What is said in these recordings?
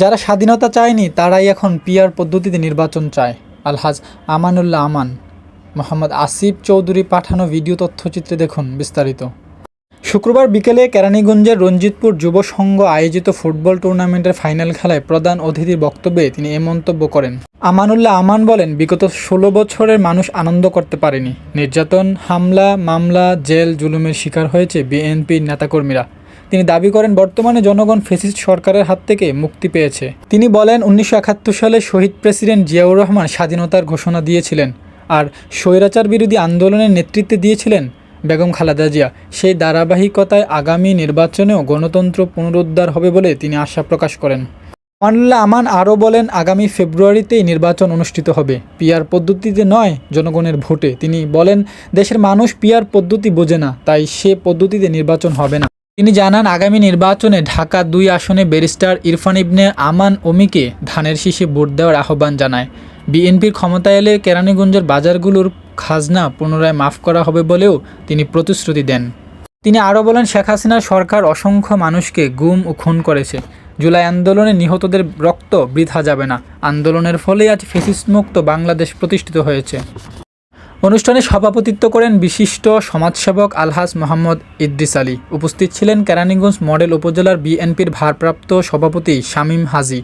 যারা স্বাধীনতা চায়নি, তারাই এখন পিয়ার পদ্ধতিতে নির্বাচন চায়। আলহাজ আমানুল্লাহ আমান। মোহাম্মদ আসিফ চৌধুরী পাঠানো ভিডিও তথ্যচিত্রে দেখুন বিস্তারিত। শুক্রবার বিকেলে কেরানীগঞ্জের রঞ্জিতপুর যুব সংঘ আয়োজিত ফুটবল টুর্নামেন্টের ফাইনাল খেলায় প্রধান অতিথির বক্তব্যে তিনি এ মন্তব্য করেন। আমানুল্লাহ আমান বলেন, বিগত ষোলো বছরের মানুষ আনন্দ করতে পারেনি। নির্যাতন, হামলা, মামলা, জেল, জুলুমের শিকার হয়েছে বিএনপির নেতাকর্মীরা। তিনি দাবি করেন, বর্তমানে জনগণ ফেসিস্ট সরকারের হাত থেকে মুক্তি পেয়েছে। তিনি বলেন, উনিশশো একাত্তর সালে শহীদ প্রেসিডেন্ট জিয়াউর রহমান স্বাধীনতার ঘোষণা দিয়েছিলেন আর স্বৈরাচার বিরোধী আন্দোলনের নেতৃত্বে দিয়েছিলেন বেগম খালেদা জিয়া। সেই ধারাবাহিকতায় আগামী নির্বাচনেও গণতন্ত্র পুনরুদ্ধার হবে বলে তিনি আশা প্রকাশ করেন। আমানুল্লাহ আমান আরও বলেন, আগামী ফেব্রুয়ারিতেই নির্বাচন অনুষ্ঠিত হবে। পিয়ার পদ্ধতিতে নয়, জনগণের ভোটে। তিনি বলেন, দেশের মানুষ পিয়ার পদ্ধতি বোঝে না, তাই সে পদ্ধতিতে নির্বাচন হবে না। তিনি জানান, আগামী নির্বাচনে ঢাকা দুই আসনে ব্যারিস্টার ইরফান ইবনে আমান ওমিকে ধানের শীষে ভোট দেওয়ার আহ্বান জানায়। বিএনপির ক্ষমতা এলে কেরানীগঞ্জের বাজারগুলোর খাজনা পুনরায় মাফ করা হবে বলেও তিনি প্রতিশ্রুতি দেন। তিনি আরও বলেন, শেখ হাসিনার সরকার অসংখ্য মানুষকে গুম ও খুন করেছে। জুলাই আন্দোলনে নিহতদের রক্ত বৃথা যাবে না। আন্দোলনের ফলেই আজ ফেসিসমুক্ত বাংলাদেশ প্রতিষ্ঠিত হয়েছে। অনুষ্ঠানে সভাপতিত্ব করেন বিশিষ্ট সমাজসেবক আলহাজ মোহাম্মদ ইদ্রিস আলী। উপস্থিত ছিলেন কেরানীগঞ্জ মডেল উপজেলার বিএনপির ভারপ্রাপ্ত সভাপতি শামীম হাজি।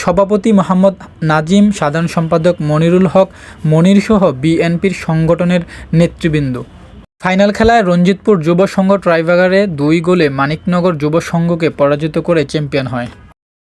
সভাপতি মোহাম্মদ নাজিম, সাধারণ সম্পাদক মনিরুল হক মনিরসহ বিএনপির সংগঠনের নেতৃবৃন্দ। ফাইনাল খেলায় রঞ্জিতপুর যুব সংঘ ট্রাইবাগারে দুই গোলে মানিকনগর যুব সংঘকে পরাজিত করে চ্যাম্পিয়ন হয়।